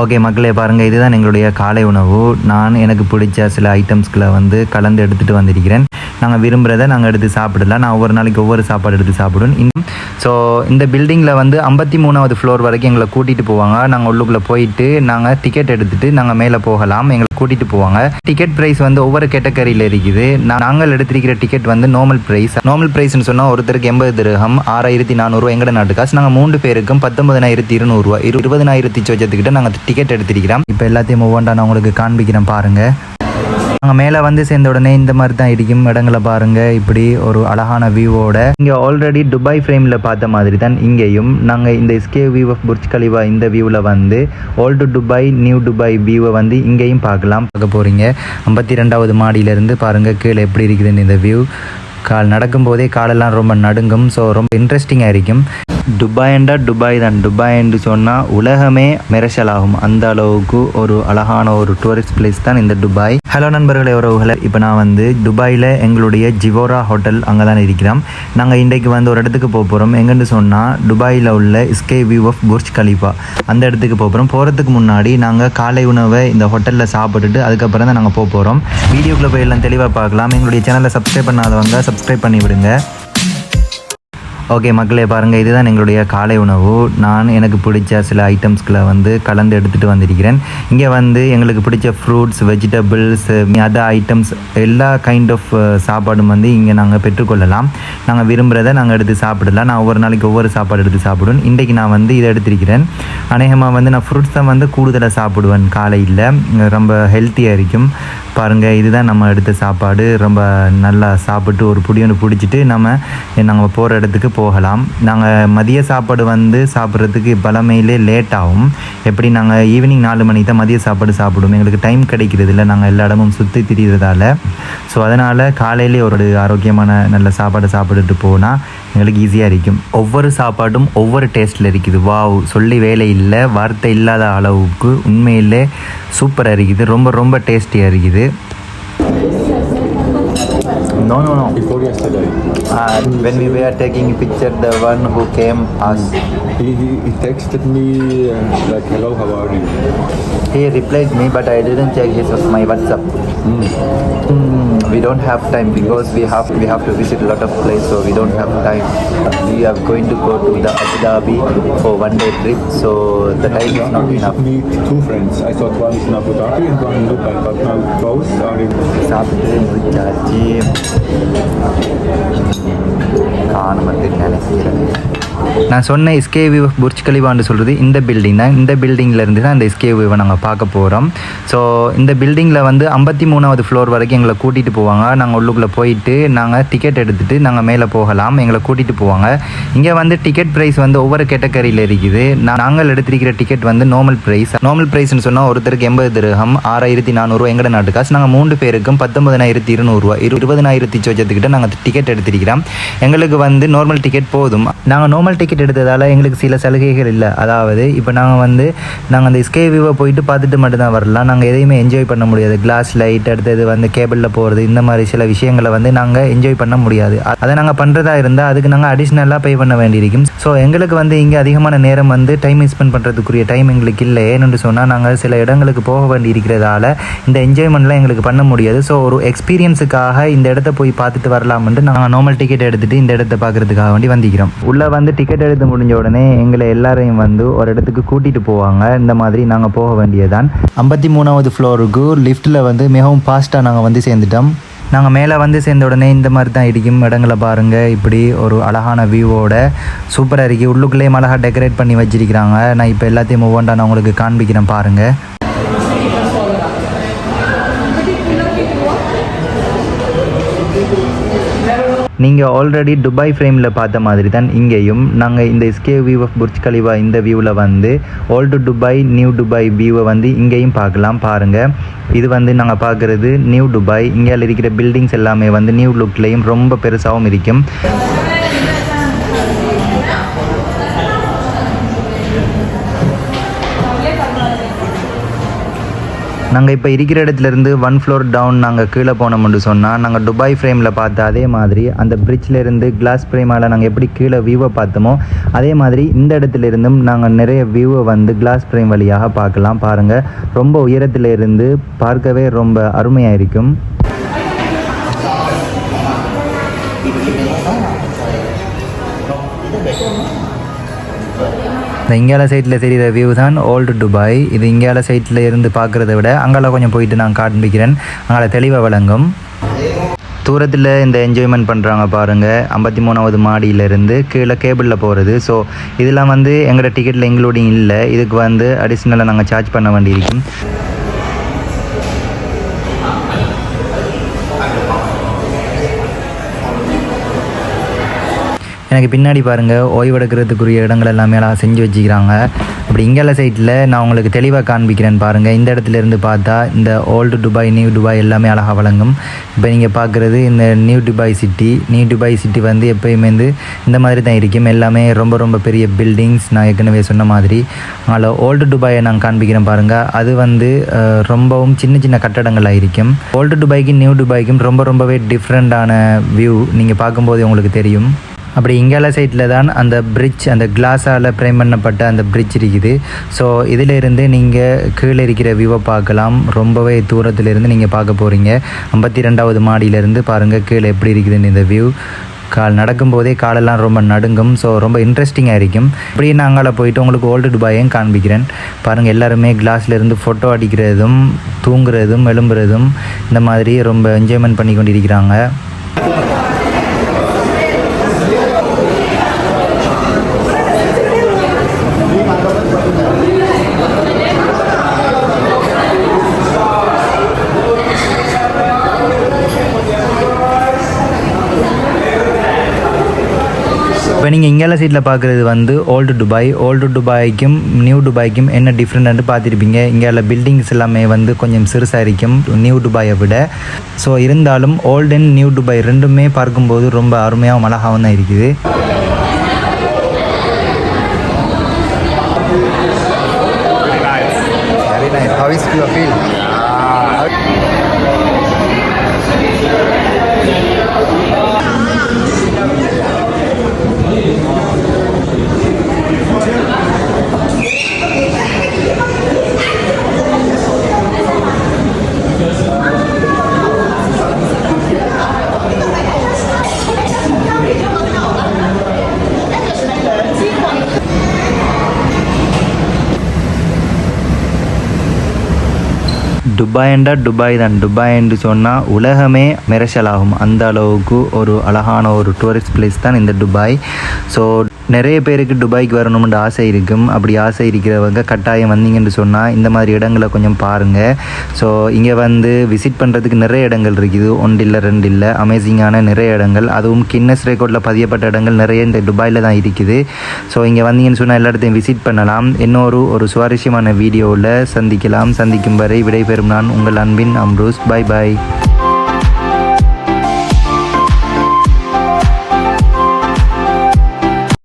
Okay மக்களே பாருங்கள் இதுதான் எங்களுடைய காலை உணவு. நான் எனக்கு பிடிச்ச சில ஐட்டம்ஸ்களை வந்து கலந்து எடுத்துகிட்டு வந்திருக்கிறேன். நாங்கள் விரும்புகிறத நாங்கள் எடுத்து சாப்பிடலாம். நான் ஒவ்வொரு நாளைக்கு ஒவ்வொரு சாப்பாடு எடுத்து சாப்பிடுவேன். இன்னும் ஸோ இந்த பில்டிங்கில் வந்து ஐம்பத்தி மூணாவது ஃப்ளோர் வரைக்கும் எங்களை கூட்டிகிட்டு போவாங்க. நாங்கள் உள்ளுக்குள்ளே போயிட்டு நாங்கள் டிக்கெட் எடுத்துகிட்டு நாங்கள் மேலே போகலாம். எங்களை கூட்டிகிட்டு போவாங்க. டிக்கெட் ப்ரைஸ் வந்து ஒவ்வொரு கேட்டகரியில் இருக்குது. நான் நாங்கள் எடுத்திருக்கிற டிக்கெட் வந்து நார்மல் ப்ரைஸ் நார்மல் ப்ரைஸ்னு சொன்னால் ஒருத்தருக்கு எண்பது திரகம் ஆறாயிரத்தி நானூறுரூவா எங்கட நாட்டு காசு. நாங்கள் மூன்று பேருக்கும் பத்தொன்பதாயிரத்தி இருநூறுவா இரு இருபதனாயிரத்தி சொச்சத்துக்கிட்ட நாங்கள் டிக்கெட் எடுத்திருக்கிறோம் இப்போ எல்லாத்தையும் ஒவ்வொன்றா நான் உங்களுக்கு காண்பிக்கிறேன் பாருங்கள் நாங்கள் மேலே வந்து சேர்ந்த உடனே இந்த மாதிரி தான் இருக்கும். இடங்களை பாருங்கள் இப்படி ஒரு அழகான வியூவோட இங்கே ஆல்ரெடி துபாய் ஃப்ரேமில் பார்த்த மாதிரி தான் இங்கேயும். நாங்கள் இந்த sky view of Burj Khalifa இந்த வியூவில் வந்து ஓல்டு துபாய் நியூ துபாய் வியூவை வந்து இங்கேயும் பார்க்கலாம். பார்க்க போகிறீங்க ஐம்பத்தி ரெண்டாவது மாடியிலேருந்து பாருங்கள் கீழே எப்படி இருக்குதுன்னு இந்த வியூ கால் நடக்கும்போதே காலெல்லாம் ரொம்ப நடுங்கும். ஸோ ரொம்ப இன்ட்ரெஸ்டிங்காக இருக்கும். துபாயண்டா துபாய் தான். துபாய் என்று சொன்னால் உலகமே மிரசலாகும். அந்த அளவுக்கு ஒரு அழகான ஒரு டூரிஸ்ட் பிளேஸ் தான் இந்த துபாய். ஹலோ நண்பர்களே உறவுகளை இப்போ நான் வந்து துபாயில் எங்களுடைய ஜிவோரா ஹோட்டல் அங்கே தான் இருக்கிறோம். நாங்கள் இன்றைக்கு வந்து ஒரு இடத்துக்கு போக போகிறோம் எங்கன்னு சொன்னால் துபாயில் உள்ள sky view of Burj Khalifa அந்த இடத்துக்கு போக போகிறோம் போகிறதுக்கு முன்னாடி நாங்கள் காலை உணவை இந்த ஹோட்டலில் சாப்பிட்டுட்டு அதுக்கப்புறம் தான் நாங்கள் போக போகிறோம் வீடியோக்குள்ளே போய் எல்லாம் தெளிவாக பார்க்கலாம். எங்களுடைய சேனலை சப்ஸ்கிரைப் பண்ணாதவங்க சப்ஸ்கிரைப் பண்ணி விடுங்க ஓகே மக்களே பாருங்கள் இதுதான் எங்களுடைய காலை உணவு. நான் எனக்கு பிடிச்ச சில ஐட்டம்ஸ்களை வந்து கலந்து எடுத்துகிட்டு வந்திருக்கிறேன். இங்கே வந்து எங்களுக்கு பிடிச்ச ஃப்ரூட்ஸ் வெஜிடபிள்ஸ் அதர் ஐட்டம்ஸ் எல்லா கைண்ட் ஆஃப் சாப்பாடும் வந்து இங்கே நாங்கள் பெற்றுக்கொள்ளலாம். நாங்கள் விரும்புகிறத நாங்கள் எடுத்து சாப்பிடலாம். நான் ஒவ்வொரு நாளைக்கு ஒவ்வொரு சாப்பாடு எடுத்து சாப்பிடுவேன். இன்றைக்கி நான் வந்து இதை எடுத்திருக்கிறேன். அநேகமாக வந்து நான் ஃப்ரூட்ஸ் தான் வந்து கூடுதலாக சாப்பிடுவேன். காலையில் ரொம்ப ஹெல்த்தியாக இருக்கும். பாருங்கள் இதுதான் நம்ம எடுத்த சாப்பாடு. ரொம்ப நல்லா சாப்பிட்டு ஒரு புடி ஒன்று பிடிச்சிட்டு நம்ம நாங்கள் போகிற இடத்துக்கு போகலாம். நாங்கள் மதிய சாப்பாடு வந்து சாப்பிட்றதுக்கு பலமையிலே லேட் ஆகும். எப்படி நாங்கள் ஈவினிங் நாலு மணிக்கு தான் மதிய சாப்பாடு சாப்பிடுவோம். எங்களுக்கு டைம் கிடைக்கிறது இல்லை. நாங்கள் எல்லா இடமும் சுற்றி திரிகிறதால ஸோ அதனால் காலையிலே ஒரு ஆரோக்கியமான நல்ல சாப்பாடு சாப்பிட்டுட்டு போனால் எங்களுக்கு ஈஸியாக இருக்கும். ஒவ்வொரு சாப்பாடும் ஒவ்வொரு டேஸ்ட்டில் இருக்குது. வாவ் சொல்லி வேலை இல்லை. வார்த்தை இல்லாத அளவுக்கு உண்மையிலே சூப்பராக இருக்குது. ரொம்ப ரொம்ப டேஸ்டியாக இருக்குது. No, no, no. Before yesterday. And when we were taking a picture, the one who came asked. He, he texted me uh, like, hello, how are you? He replied me, but I didn't check his my WhatsApp. Mm. Mm, we don't have time because we have we have to visit a lot of places, so we don't have time. We are going to go to the Abu Dhabi for one day trip, so the time is not enough. We meet two friends. I thought one is in Abu Dhabi and one in Dubai, but now both are in. Saturday, காணுமத்து நினைக்கிறேன். நான் சொன்ன SK view Burj கலிவான்னு சொல்கிறது இந்த building தான். இந்த பில்டிங்கில் இருந்து தான் இந்த எஸ்கே வியூவை நாங்கள் பார்க்க போகிறோம் ஸோ இந்த பில்டிங்கில் வந்து ஐம்பத்தி மூணாவது ஃப்ளோர் வரைக்கும் எங்களை கூட்டிகிட்டு போவாங்க. நாங்கள் உள்ளுக்குள்ளே போயிட்டு நாங்கள் டிக்கெட் எடுத்துகிட்டு நாங்கள் மேலே போகலாம். எங்களை கூட்டிகிட்டு போவாங்க. இங்கே வந்து டிக்கெட் ப்ரைஸ் வந்து ஒவ்வொரு கேட்டகரியில் இருக்குது. நான் நாங்கள் எடுத்திருக்கிற டிக்கெட் வந்து நார்மல் ப்ரைஸ் நார்மல் ப்ரைஸ்னு சொன்னால் ஒருத்தருக்கு எண்பது திருகம் ஆறாயிரத்தி நானூறுரூவா எங்கட நாட்டு காசு. நாங்கள் மூன்று பேருக்கும் பத்தொன்பதாயிரத்தி இருநூறுவா இரு இருபதனாயிரத்தி சொச்சத்துக்கிட்ட நாங்கள் டிக்கெட் எடுத்திருக்கிறோம். எங்களுக்கு வந்து நார்மல் டிக்கெட் போதும். நாங்கள் நார்மல் டிக்கெட் எடுத்ததால் எங்களுக்கு சில சலுகைகள் இல்லை. அதாவது இப்போ நாங்கள் வந்து நாங்கள் அந்த ஸ்கே வியூவை போயிட்டு பார்த்துட்டு மட்டும்தான் வரலாம். நாங்கள் எதையுமே என்ஜாய் பண்ண முடியாது. கிளாஸ் லைட் அடுத்தது வந்து கேபிளில் போகிறது இந்த மாதிரி சில விஷயங்களை வந்து நாங்கள் என்ஜாய் பண்ண முடியாது. அதை நாங்கள் பண்ணுறதா இருந்தால் அதுக்கு நாங்கள் அடிஷ்னலாக பே பண்ண வேண்டியிருக்கும். ஸோ எங்களுக்கு வந்து இங்கே அதிகமான நேரம் வந்து டைம் ஸ்பெண்ட் பண்ணுறதுக்குரிய டைம் எங்களுக்கு இல்லை. ஏன்னு சொன்னால் நாங்கள் சில இடங்களுக்கு போக வேண்டி இருக்கிறதால இந்த என்ஜாய்மெண்ட்லாம் எங்களுக்கு பண்ண முடியாது. ஸோ ஒரு எக்ஸ்பீரியன்ஸுக்காக இந்த இடத்த போய் பார்த்துட்டு வரலாம்னு நாங்கள் நார்மல் டிக்கெட் எடுத்துகிட்டு இந்த இடத்த பார்க்குறதுக்காக வேண்டி வந்திக்கிறோம் உள்ளே வந்து டிக்கெட் எடுத்து முடிஞ்ச உடனே எங்களை எல்லாரையும் வந்து ஒரு இடத்துக்கு கூட்டிகிட்டு போவாங்க. இந்த மாதிரி நாங்கள் போக வேண்டியதுதான். ஐம்பத்தி மூணாவது ஃப்ளோருக்கு லிஃப்ட்டில் வந்து மிகவும் ஃபாஸ்ட்டாக நாங்கள் வந்து சேர்ந்துட்டோம். நாங்கள் மேலே வந்து சேர்ந்த உடனே இந்த மாதிரி தான் இருக்கும் இடங்களை பாருங்கள் இப்படி ஒரு அழகான வியூவோட சூப்பராக இருக்குது உள்ளுக்குள்ளேயும் அழகாக டெக்கரேட் பண்ணி வச்சிருக்கிறாங்க. நான் இப்போ எல்லாத்தையும் ஒவ்வொன்றா நான் உங்களுக்கு காண்பிக்கிறேன் பாருங்கள் நீங்கள் ஆல்ரெடி துபாய் ஃப்ரேமில் பார்த்த மாதிரி தான் இங்கேயும் நாங்கள் இந்த sky view of Burj Khalifa இந்த வியூவில் வந்து ஓல்டு துபாய் நியூ துபாய் வியூவை வந்து இங்கேயும் பார்க்கலாம் பாருங்கள் இது வந்து நாங்கள் பார்க்குறது நியூ துபாய் இங்கே இருக்கிற பில்டிங்ஸ் எல்லாமே வந்து நியூ லுக்லேயும் ரொம்ப பெருசாகவும் இருக்கும். நாங்கள் இப்போ இருக்கிற இடத்துலேருந்து ஒன் ஃப்ளோர் டவுன் நாங்கள் கீழே போனோம்னு சொன்னால் நாங்கள் துபாய் ஃப்ரேமில் பார்த்த அதே மாதிரி அந்த பிரிட்ஜில் இருந்து கிளாஸ் ஃப்ரேமால் நாங்கள் எப்படி கீழே வியூவை பார்த்தோமோ அதே மாதிரி இந்த இடத்துல இருந்தும் நாங்கள் நிறைய வியூவை வந்து கிளாஸ் ஃப்ரேம் வழியாக பார்க்கலாம். பாருங்கள் ரொம்ப உயரத்தில் இருந்து பார்க்கவே ரொம்ப அருமையாக இருக்கும். இந்த இங்கால சைட்டில் தெரிகிற வியூ தான் ஓல்டு துபாய் இது இங்கால சைட்டில் இருந்து பார்க்குறத விட அங்கால கொஞ்சம் போயிட்டு நான் காண்பிக்கிறேன். அங்கால தெளிவாக விளங்கும். தூரத்தில் இந்த என்ஜாய்மெண்ட் பண்ணுறாங்க பாருங்கள் ஐம்பத்தி மூணாவது மாடியிலேருந்து கீழே கேபிளில் போகிறது ஸோ இதெல்லாம் வந்து எங்களோட டிக்கெட்டில் இன்க்ளூடிங் இல்லை. இதுக்கு வந்து அடிஷ்னலாக நாங்கள் சார்ஜ் பண்ண வேண்டியிருக்கும். எனக்கு பின்னாடி பாருங்கள் ஓய்வெடுக்கிறதுக்குரிய இடங்கள் எல்லாமே எல்லாம் செஞ்சு வச்சுக்கிறாங்க. அப்படி இங்கெல்லாம் சைட்டில் நான் உங்களுக்கு தெளிவாக காண்பிக்கிறேன் பாருங்கள் இந்த இடத்துல இருந்து பார்த்தா இந்த ஓல்டு துபாய் நியூ துபாய் எல்லாமே அழகாக வழங்கும். இப்போ நீங்கள் பார்க்குறது இந்த new Dubai city new Dubai city வந்து எப்பயுமே வந்து இந்த மாதிரி தான் இருக்கும். எல்லாமே ரொம்ப ரொம்ப பெரிய பில்டிங்ஸ் நான் ஏற்கனவே சொன்ன மாதிரி. அதில் ஓல்டு துபாயை நான் காண்பிக்கிறேன் பாருங்கள் அது வந்து ரொம்பவும் சின்ன சின்ன கட்டடங்களாக இருக்கும். ஓல்டு துபாய்க்கும் நியூ துபாய்க்கும் ரொம்ப ரொம்பவே டிஃப்ரெண்ட்டான வியூ நீங்கள் பார்க்கும்போது உங்களுக்கு தெரியும். அப்படி இங்கால சைட்டில் தான் அந்த பிரிட்ஜ் அந்த கிளாஸால் ஃப்ரேம் பண்ணப்பட்ட அந்த பிரிட்ஜ் இருக்குது. ஸோ இதிலிருந்து நீங்கள் கீழே இருக்கிற வியூவை பார்க்கலாம். ரொம்பவே தூரத்துலேருந்து நீங்கள் பார்க்க போகிறீங்க ஐம்பத்தி ரெண்டாவது மாடியிலேருந்து பாருங்கள் கீழே எப்படி இருக்குதுன்னு இந்த வியூ கால் நடக்கும்போதே காலெல்லாம் ரொம்ப நடுங்கும். ஸோ ரொம்ப இன்ட்ரெஸ்டிங்காக இருக்கும். இப்படி நான் அங்கால போயிட்டு உங்களுக்கு ஓல்டு துபாயும் காண்பிக்கிறேன். பாருங்கள் எல்லாருமே கிளாஸ்லேருந்து ஃபோட்டோ அடிக்கிறதும் தூங்குறதும் எழும்புறதும் இந்த மாதிரி ரொம்ப என்ஜாய்மெண்ட் பண்ணி கொண்டிருக்கிறாங்க. இப்போ நீங்கள் இங்கே சீட்டில் பார்க்குறது வந்து ஓல்டு துபாய் ஓல்டு துபாய்க்கும் நியூ துபாய்க்கும் என்ன டிஃப்ரெண்ட்டு பார்த்துருப்பீங்க. இங்கே பில்டிங்ஸ் எல்லாமே வந்து கொஞ்சம் சிறுசாக இருக்கும் நியூ துபாயை விட. ஸோ இருந்தாலும் ஓல்டு அண்ட் நியூ துபாய் ரெண்டுமே பார்க்கும்போது ரொம்ப அருமையாகவும் அழகாகவும் தான் இருக்குது. How is your துபாயண்டா துபாய் தான். துபாய் என்று சொன்னால் உலகமே மிரசலாகும். அந்த அளவுக்கு ஒரு அழகான ஒரு டூரிஸ்ட் பிளேஸ் தான் இந்த துபாய். ஸோ நிறைய பேருக்கு துபாய்க்கு வரணும்னு ஆசை இருக்கும். அப்படி ஆசை இருக்கிறவங்க கட்டாயம் வந்தீங்கன்னு சொன்னால் இந்த மாதிரி இடங்களை கொஞ்சம் பாருங்கள் ஸோ இங்கே வந்து விசிட் பண்ணுறதுக்கு நிறைய இடங்கள் இருக்குது. ஒன்று இல்லை ரெண்டு இல்லை அமேசிங்கான நிறைய இடங்கள். அதுவும் கின்னஸ் ரெக்கார்டில் பதியப்பட்ட இடங்கள் நிறைய இந்த துபாயில் தான் இருக்குது. ஸோ இங்கே வந்தீங்கன்னு சொன்னால் எல்லா இடத்தையும் விசிட் பண்ணலாம். இன்னொரு ஒரு சுவாரஸ்யமான வீடியோவில் சந்திக்கலாம். சந்திக்கும் வரை விடைபெறும் நான் உங்கள் அன்பின் அம்ரூஸ். Bye bye